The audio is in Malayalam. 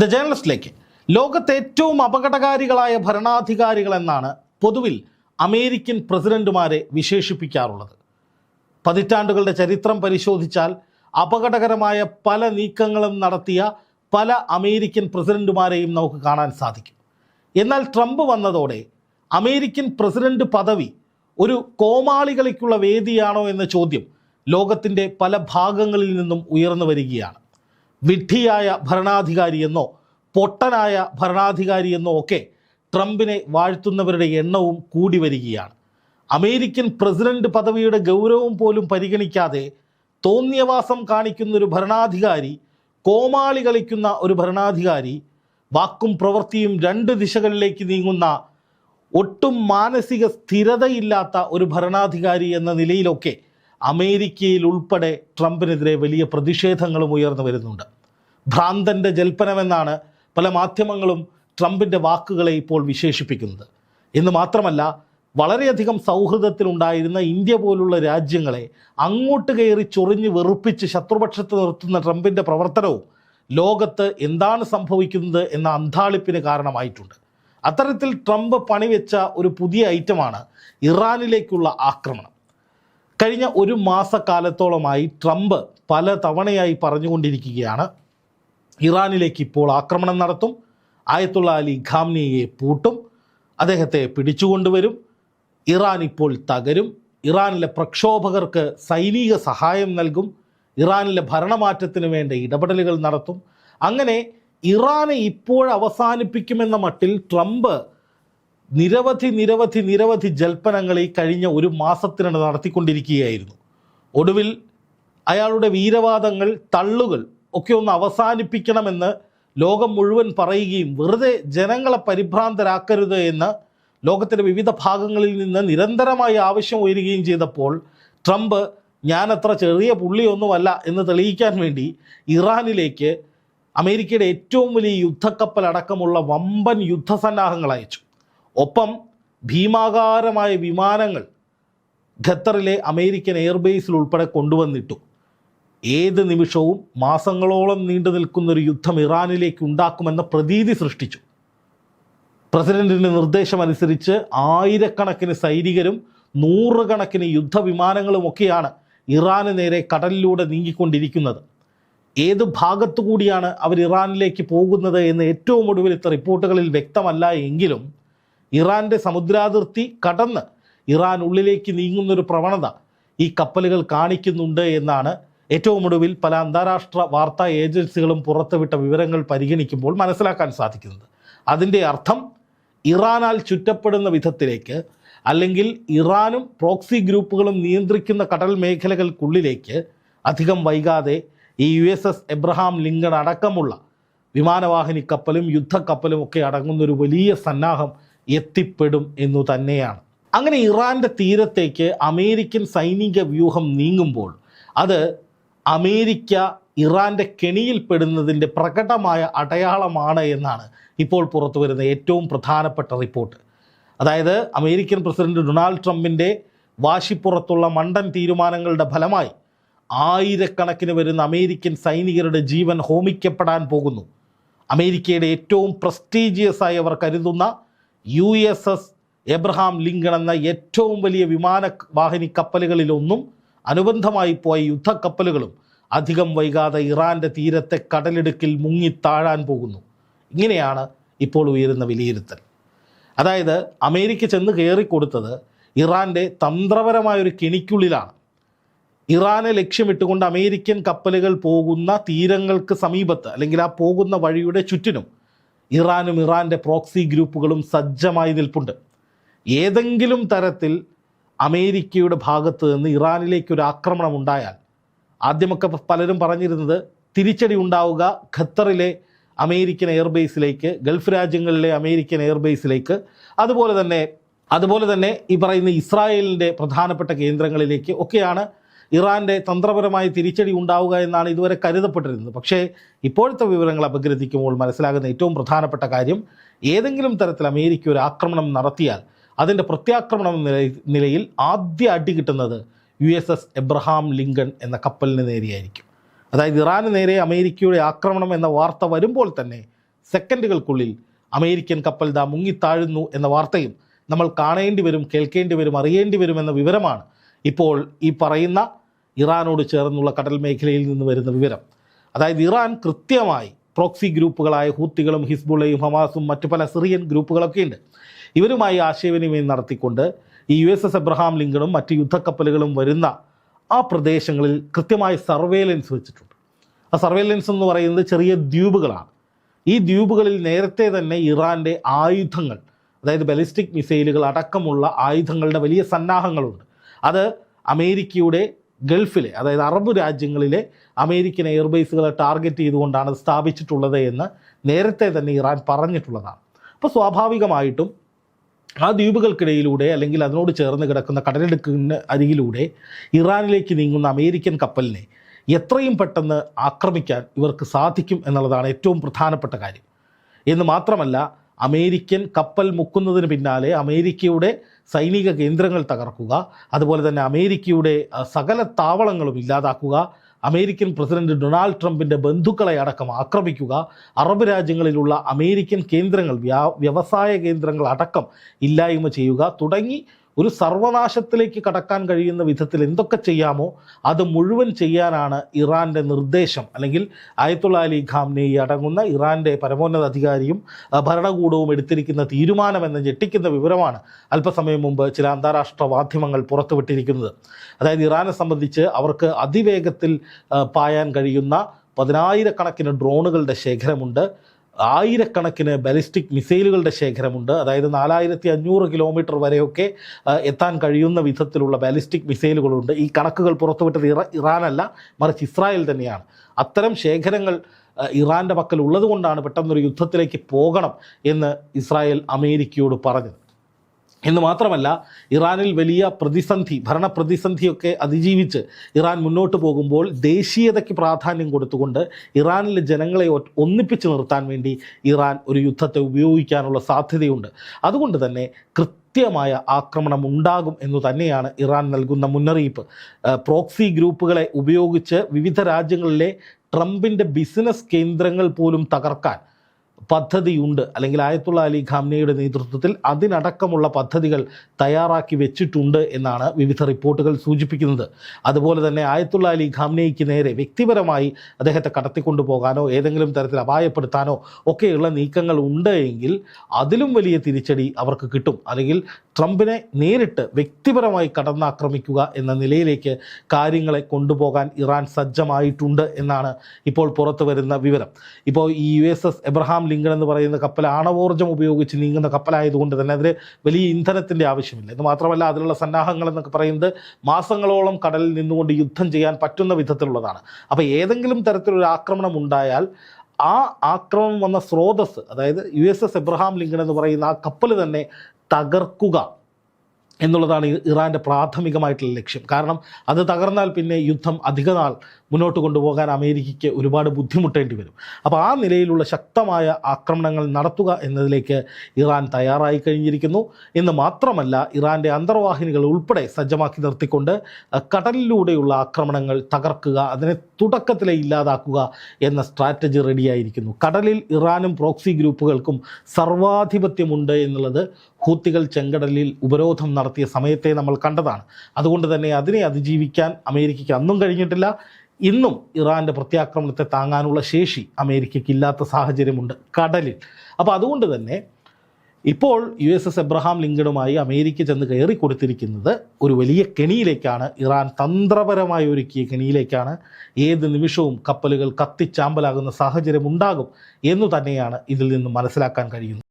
ദ ജേണലിസ്റ്റിലേക്ക് ലോകത്തെ ഏറ്റവും അപകടകാരികളായ ഭരണാധികാരികൾ എന്നാണ് പൊതുവിൽ അമേരിക്കൻ പ്രസിഡന്റുമാരെ വിശേഷിപ്പിക്കാറുള്ളത്. പതിറ്റാണ്ടുകളുടെ ചരിത്രം പരിശോധിച്ചാൽ അപകടകരമായ പല നീക്കങ്ങളും നടത്തിയ പല അമേരിക്കൻ പ്രസിഡന്റുമാരെയും നമുക്ക് കാണാൻ സാധിക്കും. എന്നാൽ ട്രംപ് വന്നതോടെ അമേരിക്കൻ പ്രസിഡന്റ് പദവി ഒരു കോമാളികളിക്കുള്ള വേദിയാണോ എന്ന ചോദ്യം ലോകത്തിന്റെ പല ഭാഗങ്ങളിൽ നിന്നും ഉയർന്നു വരികയാണ്. വിഡ്ഢിയായ ഭരണാധികാരിയെന്നോ പൊട്ടനായ ഭരണാധികാരിയെന്നോ ഒക്കെ ട്രംപിനെ വാഴ്ത്തുന്നവരുടെ എണ്ണവും കൂടി വരികയാണ്. അമേരിക്കൻ പ്രസിഡന്റ് പദവിയുടെ ഗൗരവം പോലും പരിഗണിക്കാതെ തോന്നിയവാസം കാണിക്കുന്ന ഒരു ഭരണാധികാരി കോമാളി കളിക്കുന്ന ഒരു ഭരണാധികാരി വാക്കും പ്രവൃത്തിയും രണ്ട് ദിശകളിലേക്ക് നീങ്ങുന്ന ഒട്ടും മാനസിക സ്ഥിരതയില്ലാത്ത ഒരു ഭരണാധികാരി എന്ന നിലയിലൊക്കെ അമേരിക്കയിൽ ഉൾപ്പെടെ ട്രംപിനെതിരെ വലിയ പ്രതിഷേധങ്ങളും ഉയർന്നു വരുന്നുണ്ട്. ഭ്രാന്തന്റെ ജൽപ്പനമെന്നാണ് പല മാധ്യമങ്ങളും ട്രംപിന്റെ വാക്കുകളെ ഇപ്പോൾ വിശേഷിപ്പിക്കുന്നത്. എന്ന് മാത്രമല്ല വളരെയധികം സൗഹൃദത്തിലുണ്ടായിരുന്ന ഇന്ത്യ പോലുള്ള രാജ്യങ്ങളെ അങ്ങോട്ട് കയറി ചൊറിഞ്ഞ് വെറുപ്പിച്ച് ശത്രുപക്ഷത്ത് നിർത്തുന്ന ട്രംപിന്റെ പ്രവർത്തനവും ലോകത്ത് എന്താണ് സംഭവിക്കുന്നത് എന്ന അന്താളിപ്പിന് കാരണമായിട്ടുണ്ട്. അത്തരത്തിൽ ട്രംപ് പണിവെച്ച ഒരു പുതിയ ഐറ്റമാണ് ഇറാനിലേക്കുള്ള ആക്രമണം. കഴിഞ്ഞ ഒരു മാസക്കാലത്തോളമായി ട്രംപ് പല തവണയായി പറഞ്ഞുകൊണ്ടിരിക്കുകയാണ്. ഇറാനിലേക്ക് ഇപ്പോൾ ആക്രമണം നടത്തും. ആയത്തുള്ള അലി ഖാംനിയെ പൂട്ടും. അദ്ദേഹത്തെ പിടിച്ചുകൊണ്ടുവരും. ഇറാൻ ഇപ്പോൾ തകരും. ഇറാനിലെ പ്രക്ഷോഭകർക്ക് സൈനിക സഹായം നൽകും. ഇറാനിലെ ഭരണമാറ്റത്തിന് വേണ്ട ഇടപെടലുകൾ നടത്തും. അങ്ങനെ ഇറാനെ ഇപ്പോൾ അവസാനിപ്പിക്കുമെന്ന മട്ടിൽ ട്രംപ് നിരവധി നിരവധി നിരവധി ജൽപ്പനങ്ങൾ ഈ കഴിഞ്ഞ ഒരു മാസത്തിനിടെ നടത്തിക്കൊണ്ടിരിക്കുകയായിരുന്നു. ഒടുവിൽ അയാളുടെ വീരവാദങ്ങൾ തള്ളുകൾ ഒക്കെ ഒന്ന് അവസാനിപ്പിക്കണമെന്ന് ലോകം മുഴുവൻ പറയുകയും വെറുതെ ജനങ്ങളെ പരിഭ്രാന്തരാക്കരുത് എന്ന് ലോകത്തിന്റെ വിവിധ ഭാഗങ്ങളിൽ നിന്ന് നിരന്തരമായി ആവശ്യം ഉയരുകയും ചെയ്തപ്പോൾ ട്രംപ് ഞാനത്ര ചെറിയ പുള്ളിയൊന്നുമല്ല എന്ന് തെളിയിക്കാൻ വേണ്ടി ഇറാനിലേക്ക് അമേരിക്കയുടെ ഏറ്റവും വലിയ യുദ്ധക്കപ്പൽ അടക്കമുള്ള വമ്പൻ യുദ്ധസന്നാഹങ്ങൾ അയച്ചു. ഒപ്പം ഭീമാകാരമായ വിമാനങ്ങൾ ഖത്തറിലെ അമേരിക്കൻ എയർബേസിൽ ഉൾപ്പെടെ കൊണ്ടുവന്നിട്ടു. ഏത് നിമിഷവും മാസങ്ങളോളം നീണ്ടു നിൽക്കുന്ന ഒരു യുദ്ധം ഇറാനിലേക്ക് ഉണ്ടാക്കുമെന്ന പ്രതീതി സൃഷ്ടിച്ചു. പ്രസിഡന്റിന്റെ നിർദ്ദേശമനുസരിച്ച് ആയിരക്കണക്കിന് സൈനികരും നൂറുകണക്കിന് യുദ്ധവിമാനങ്ങളുമൊക്കെയാണ് ഇറാന് നേരെ കടലിലൂടെ നീങ്ങിക്കൊണ്ടിരിക്കുന്നത്. ഏത് ഭാഗത്തു കൂടിയാണ് അവർ ഇറാനിലേക്ക് പോകുന്നത് എന്ന് ഏറ്റവും ഒടുവിലത്തെ റിപ്പോർട്ടുകളിൽ വ്യക്തമല്ല എങ്കിലും ഇറാന്റെ സമുദ്രാതിർത്തി കടന്ന് ഇറാൻ ഉള്ളിലേക്ക് നീങ്ങുന്നൊരു പ്രവണത ഈ കപ്പലുകൾ കാണിക്കുന്നുണ്ട് എന്നാണ് ഏറ്റവും ഒടുവിൽ പല അന്താരാഷ്ട്ര വാർത്താ ഏജൻസികളും പുറത്തുവിട്ട വിവരങ്ങൾ പരിഗണിക്കുമ്പോൾ മനസ്സിലാക്കാൻ സാധിക്കുന്നത്. അതിന്റെ അർത്ഥം ഇറാനാൽ ചുറ്റപ്പെടുന്ന വിധത്തിലേക്ക് അല്ലെങ്കിൽ ഇറാനും പ്രോക്സി ഗ്രൂപ്പുകളും നിയന്ത്രിക്കുന്ന കടൽ മേഖലകൾക്കുള്ളിലേക്ക് അധികം വൈകാതെ ഈ U S S Abraham Lincoln അടക്കമുള്ള വിമാനവാഹിനി കപ്പലും യുദ്ധക്കപ്പലും ഒക്കെ അടങ്ങുന്ന ഒരു വലിയ സന്നാഹം എത്തിപ്പെടും എന്നു തന്നെയാണ്. അങ്ങനെ ഇറാന്റെ തീരത്തേക്ക് അമേരിക്കൻ സൈനിക വ്യൂഹം നീങ്ങുമ്പോൾ അത് അമേരിക്ക ഇറാന്റെ കെണിയിൽപ്പെടുന്നതിന്റെ പ്രകടമായ അടയാളമാണ് എന്നാണ് ഇപ്പോൾ പുറത്തു വരുന്ന ഏറ്റവും പ്രധാനപ്പെട്ട റിപ്പോർട്ട്. അതായത് അമേരിക്കൻ പ്രസിഡന്റ് ഡൊണാൾഡ് ട്രംപിന്റെ വാശിപ്പുറത്തുള്ള മണ്ടൻ തീരുമാനങ്ങളുടെ ഫലമായി ആയിരക്കണക്കിന് വരുന്ന അമേരിക്കൻ സൈനികരുടെ ജീവൻ ഹോമിക്കപ്പെടാൻ പോകുന്നു. അമേരിക്കയുടെ ഏറ്റവും പ്രസ്റ്റീജിയസ് ആയി അവർ കരുതുന്ന U S S Abraham Lincoln എന്ന ഏറ്റവും വലിയ വിമാന വാഹിനി കപ്പലുകളിലൊന്നും അനുബന്ധമായി പോയ യുദ്ധക്കപ്പലുകളും അധികം വൈകാതെ ഇറാന്റെ തീരത്തെ കടലിടുക്കിൽ മുങ്ങിത്താഴാൻ പോകുന്നു. ഇങ്ങനെയാണ് ഇപ്പോൾ ഉയരുന്ന വിലയിരുത്തൽ. അതായത് അമേരിക്ക ചെന്ന് കയറിക്കൊടുത്തത് ഇറാന്റെ തന്ത്രപരമായൊരു കെണിക്കുള്ളിലാണ്. ഇറാനെ ലക്ഷ്യമിട്ടുകൊണ്ട് അമേരിക്കൻ കപ്പലുകൾ പോകുന്ന തീരങ്ങൾക്ക് സമീപത്ത് അല്ലെങ്കിൽ ആ പോകുന്ന വഴിയുടെ ചുറ്റിനും ഇറാനും ഇറാന്റെ പ്രോക്സി ഗ്രൂപ്പുകളും സജ്ജമായി നിൽപ്പുണ്ട്. ഏതെങ്കിലും തരത്തിൽ അമേരിക്കയുടെ ഭാഗത്ത് നിന്ന് ഇറാനിലേക്ക് ഒരു ആക്രമണം ഉണ്ടായാൽ ആദ്യമൊക്കെ പലരും പറഞ്ഞിരുന്നത് തിരിച്ചടി ഉണ്ടാവുക ഖത്തറിലെ അമേരിക്കൻ എയർബേസിലേക്ക് ഗൾഫ് രാജ്യങ്ങളിലെ അമേരിക്കൻ എയർബേസിലേക്ക് അതുപോലെ തന്നെ അതുപോലെ തന്നെ ഈ പറയുന്ന ഇസ്രായേലിന്റെ പ്രധാനപ്പെട്ട കേന്ദ്രങ്ങളിലേക്ക് ഒക്കെയാണ് ഇറാന്റെ തന്ത്രപരമായ തിരിച്ചടി ഉണ്ടാവുക എന്നാണ് ഇതുവരെ കരുതപ്പെട്ടിരുന്നത്. പക്ഷേ ഇപ്പോഴത്തെ വിവരങ്ങൾ അപഗ്രഥിക്കുമ്പോൾ മനസ്സിലാകുന്ന ഏറ്റവും പ്രധാനപ്പെട്ട കാര്യം ഏതെങ്കിലും തരത്തിൽ അമേരിക്ക ഒരു ആക്രമണം നടത്തിയാൽ അതിന്റെ പ്രത്യാക്രമണം നിലയിൽ ആദ്യ അടി കിട്ടുന്നത് U S S Abraham Lincoln എന്ന കപ്പലിന് നേരെയായിരിക്കും. അതായത് ഇറാന് നേരെ അമേരിക്കയുടെ ആക്രമണം എന്ന വാർത്ത വരുമ്പോൾ തന്നെ സെക്കൻഡുകൾക്കുള്ളിൽ അമേരിക്കൻ കപ്പൽ ദാ മുങ്ങിത്താഴുന്നു എന്ന വാർത്തയും നമ്മൾ കാണേണ്ടി വരും കേൾക്കേണ്ടി വരും അറിയേണ്ടി വരുമെന്ന വിവരമാണ് ഇപ്പോൾ ഈ പറയുന്ന ഇറാനോട് ചേർന്നുള്ള കടൽ മേഖലയിൽ നിന്ന് വരുന്ന വിവരം. അതായത് ഇറാൻ കൃത്യമായി പ്രോക്സി ഗ്രൂപ്പുകളായ ഹൂത്തികളും ഹിസ്ബുള്ളയും ഹമാസും മറ്റു പല സിറിയൻ ഗ്രൂപ്പുകളൊക്കെ ഉണ്ട്. ഇവരുമായി ആശയവിനിമയം നടത്തിക്കൊണ്ട് ഈ യു എസ് എസ് എബ്രഹാം ലിങ്കണും മറ്റ് യുദ്ധക്കപ്പലുകളും വരുന്ന ആ പ്രദേശങ്ങളിൽ കൃത്യമായ സർവേലൻസ് വെച്ചിട്ടുണ്ട്. ആ സർവേലൻസ് എന്ന് പറയുന്നത് ചെറിയ ദ്വീപുകളാണ്. ഈ ദ്വീപുകളിൽ നേരത്തെ തന്നെ ഇറാന്റെ ആയുധങ്ങൾ അതായത് ബലിസ്റ്റിക് മിസൈലുകൾ അടക്കമുള്ള ആയുധങ്ങളുടെ വലിയ സന്നാഹങ്ങളുണ്ട്. അത് അമേരിക്കയുടെ ഗൾഫിലെ അതായത് അറബ് രാജ്യങ്ങളിലെ അമേരിക്കൻ എയർബേസുകളെ ടാർഗറ്റ് ചെയ്തുകൊണ്ടാണ് സ്ഥാപിച്ചിട്ടുള്ളത് എന്ന് നേരത്തെ തന്നെ ഇറാൻ പറഞ്ഞിട്ടുള്ളതാണ്. അപ്പോൾ സ്വാഭാവികമായിട്ടും ആ ദ്വീപുകൾക്കിടയിലൂടെ അല്ലെങ്കിൽ അതിനോട് ചേർന്ന് കിടക്കുന്ന കടലിടുക്കിന് അരികിലൂടെ ഇറാനിലേക്ക് നീങ്ങുന്ന അമേരിക്കൻ കപ്പലിനെ എത്രയും പെട്ടെന്ന് ആക്രമിക്കാൻ ഇവർക്ക് സാധിക്കും എന്നുള്ളതാണ് ഏറ്റവും പ്രധാനപ്പെട്ട കാര്യം. എന്ന് മാത്രമല്ല അമേരിക്കൻ കപ്പൽ മുക്കുന്നതിന് പിന്നാലെ അമേരിക്കയുടെ സൈനിക കേന്ദ്രങ്ങൾ തകർക്കുക അതുപോലെ തന്നെ അമേരിക്കയുടെ സകല താവളങ്ങളും ഇല്ലാതാക്കുക അമേരിക്കൻ പ്രസിഡന്റ് ഡൊണാൾഡ് ട്രംപിന്റെ ബന്ധുക്കളെ അടക്കം ആക്രമിക്കുക അറബ് രാജ്യങ്ങളിലുള്ള അമേരിക്കൻ കേന്ദ്രങ്ങൾ വ്യാ വ്യവസായ കേന്ദ്രങ്ങൾ അടക്കം ഇല്ലായ്മ ചെയ്യുക തുടങ്ങി ഒരു സർവനാശത്തിലേക്ക് കടക്കാൻ കഴിയുന്ന വിധത്തിൽ എന്തൊക്കെ ചെയ്യാമോ അത് മുഴുവൻ ചെയ്യാനാണ് ഇറാന്റെ നിർദ്ദേശം. അല്ലെങ്കിൽ ആയത്തുള്ള അലി ഖാംനെയി അടങ്ങുന്ന ഇറാന്റെ പരമോന്നത അധികാരിയും ഭരണകൂടവും എടുത്തിരിക്കുന്ന തീരുമാനമെന്ന് ഞെട്ടിക്കുന്ന വിവരമാണ് അല്പസമയം മുമ്പ് ചില അന്താരാഷ്ട്ര മാധ്യമങ്ങൾ പുറത്തുവിട്ടിരിക്കുന്നത്. അതായത് ഇറാനെ സംബന്ധിച്ച് അവർക്ക് അതിവേഗത്തിൽ പായാൻ കഴിയുന്ന പതിനായിരക്കണക്കിന് ഡ്രോണുകളുടെ ശേഖരമുണ്ട്. ആയിരക്കണക്കിന് ബലിസ്റ്റിക് മിസൈലുകളുടെ ശേഖരമുണ്ട്. അതായത് നാലായിരത്തി അഞ്ഞൂറ് കിലോമീറ്റർ വരെയൊക്കെ എത്താൻ കഴിയുന്ന വിധത്തിലുള്ള ബാലിസ്റ്റിക് മിസൈലുകളുണ്ട്. ഈ കണക്കുകൾ പുറത്തുവിട്ടത് ഇറ ഇറാനല്ല മറിച്ച് ഇസ്രായേൽ തന്നെയാണ്. അത്തരം ശേഖരങ്ങൾ ഇറാന്റെ പക്കൽ ഉള്ളതുകൊണ്ടാണ് പെട്ടെന്നൊരു യുദ്ധത്തിലേക്ക് പോകണം എന്ന് ഇസ്രായേൽ അമേരിക്കയോട് പറഞ്ഞത്. എന്ന് മാത്രമല്ല ഇറാനിൽ വലിയ പ്രതിസന്ധി ഭരണപ്രതിസന്ധിയൊക്കെ അതിജീവിച്ച് ഇറാൻ മുന്നോട്ട് പോകുമ്പോൾ ദേശീയതയ്ക്ക് പ്രാധാന്യം കൊടുത്തുകൊണ്ട് ഇറാനിലെ ജനങ്ങളെ ഒന്നിപ്പിച്ച് നിർത്താൻ വേണ്ടി ഇറാൻ ഒരു യുദ്ധത്തെ ഉപയോഗിക്കാനുള്ള സാധ്യതയുണ്ട്. അതുകൊണ്ട് തന്നെ കൃത്യമായ ആക്രമണം ഉണ്ടാകും എന്ന് തന്നെയാണ് ഇറാൻ നൽകുന്ന മുന്നറിയിപ്പ്. പ്രോക്സി ഗ്രൂപ്പുകളെ ഉപയോഗിച്ച് വിവിധ രാജ്യങ്ങളിലെ ട്രംപിന്റെ ബിസിനസ് കേന്ദ്രങ്ങൾ പോലും തകർക്കാൻ പദ്ധതിയുണ്ട്. അല്ലെങ്കിൽ ആയത്തുള്ള അലി ഖാംനയുടെ നേതൃത്വത്തിൽ അതിനടക്കമുള്ള പദ്ധതികൾ തയ്യാറാക്കി വെച്ചിട്ടുണ്ട് എന്നാണ് വിവിധ റിപ്പോർട്ടുകൾ സൂചിപ്പിക്കുന്നത്. അതുപോലെ തന്നെ ആയത്തുള്ള അലി ഖാംനയ്ക്ക് നേരെ വ്യക്തിപരമായി അദ്ദേഹത്തെ കടത്തിക്കൊണ്ടുപോകാനോ ഏതെങ്കിലും തരത്തിൽ അപായപ്പെടുത്താനോ ഒക്കെയുള്ള നീക്കങ്ങൾ ഉണ്ട് എങ്കിൽ അതിലും വലിയ തിരിച്ചടി അവർക്ക് കിട്ടും. അല്ലെങ്കിൽ ട്രംപിനെ നേരിട്ട് വ്യക്തിപരമായി കടന്നാക്രമിക്കുക എന്ന നിലയിലേക്ക് കാര്യങ്ങളെ കൊണ്ടുപോകാൻ ഇറാൻ സജ്ജമായിട്ടുണ്ട് എന്നാണ് ഇപ്പോൾ പുറത്തു വരുന്ന വിവരം. ഇപ്പോൾ ഈ U S S Abraham Lincoln എന്ന് പറയുന്ന കപ്പൽ ആണവോർജം ഉപയോഗിച്ച് നീങ്ങുന്ന കപ്പലായതുകൊണ്ട് തന്നെ അതിന് വലിയ ഇന്ധനത്തിന്റെ ആവശ്യമില്ല. ഇത് മാത്രമല്ല അതിലുള്ള സന്നാഹങ്ങൾ എന്നൊക്കെ പറയുന്നത് മാസങ്ങളോളം കടലിൽ നിന്നുകൊണ്ട് യുദ്ധം ചെയ്യാൻ പറ്റുന്ന വിധത്തിലുള്ളതാണ്. അപ്പോൾ ഏതെങ്കിലും തരത്തിലൊരു ആക്രമണം ഉണ്ടായാൽ ആ ആക്രമണം വന്ന സ്രോതസ് അതായത് U S S Abraham Lincoln എന്ന് പറയുന്ന ആ കപ്പൽ തന്നെ തകർക്കുക എന്നുള്ളതാണ് ഇറാന്റെ പ്രാഥമികമായിട്ടുള്ള ലക്ഷ്യം. കാരണം അത് തകർന്നാൽ പിന്നെ യുദ്ധം അധിക നാൾ മുന്നോട്ട് കൊണ്ടുപോകാൻ അമേരിക്കയ്ക്ക് ഒരുപാട് ബുദ്ധിമുട്ടേണ്ടി വരും. അപ്പോൾ ആ നിലയിലുള്ള ശക്തമായ ആക്രമണങ്ങൾ നടത്തുക എന്നതിലേക്ക് ഇറാൻ തയ്യാറായി കഴിഞ്ഞിരിക്കുന്നു. എന്ന് മാത്രമല്ല ഇറാന്റെ അന്തർവാഹിനികൾ ഉൾപ്പെടെ സജ്ജമാക്കി നിർത്തിക്കൊണ്ട് കടലിലൂടെയുള്ള ആക്രമണങ്ങൾ തകർക്കുക അതിനെ തുടക്കത്തിലെ ഇല്ലാതാക്കുക എന്ന സ്ട്രാറ്റജി റെഡിയായിരിക്കുന്നു. കടലിൽ ഇറാനും പ്രോക്സി ഗ്രൂപ്പുകൾക്കും സർവാധിപത്യമുണ്ട് എന്നുള്ളത് ഹൂത്തികൾ ചെങ്കടലിൽ ഉപരോധം നടത്തിയ സമയത്തെ നമ്മൾ കണ്ടതാണ്. അതുകൊണ്ട് തന്നെ അതിനെ അതിജീവിക്കാൻ അമേരിക്കയ്ക്ക് അന്നും കഴിഞ്ഞിട്ടില്ല. ഇന്നും ഇറാന്റെ പ്രത്യാക്രമണത്തെ താങ്ങാനുള്ള ശേഷി അമേരിക്കയ്ക്ക് ഇല്ലാത്ത സാഹചര്യമുണ്ട് കടലിൽ. അപ്പോൾ അതുകൊണ്ട് തന്നെ ഇപ്പോൾ യു എസ് എസ് എബ്രഹാം ലിങ്കണുമായി അമേരിക്ക ചെന്ന് കയറി കൊടുത്തിരിക്കുന്നത് ഒരു വലിയ കെണിയിലേക്കാണ്. ഇറാൻ തന്ത്രപരമായി ഒരുക്കിയ കെണിയിലേക്കാണ്. ഏത് നിമിഷവും കപ്പലുകൾ കത്തിച്ചാമ്പലാകുന്ന സാഹചര്യം ഉണ്ടാകും എന്നു തന്നെയാണ് ഇതിൽ നിന്ന് മനസ്സിലാക്കാൻ കഴിയുന്നത്.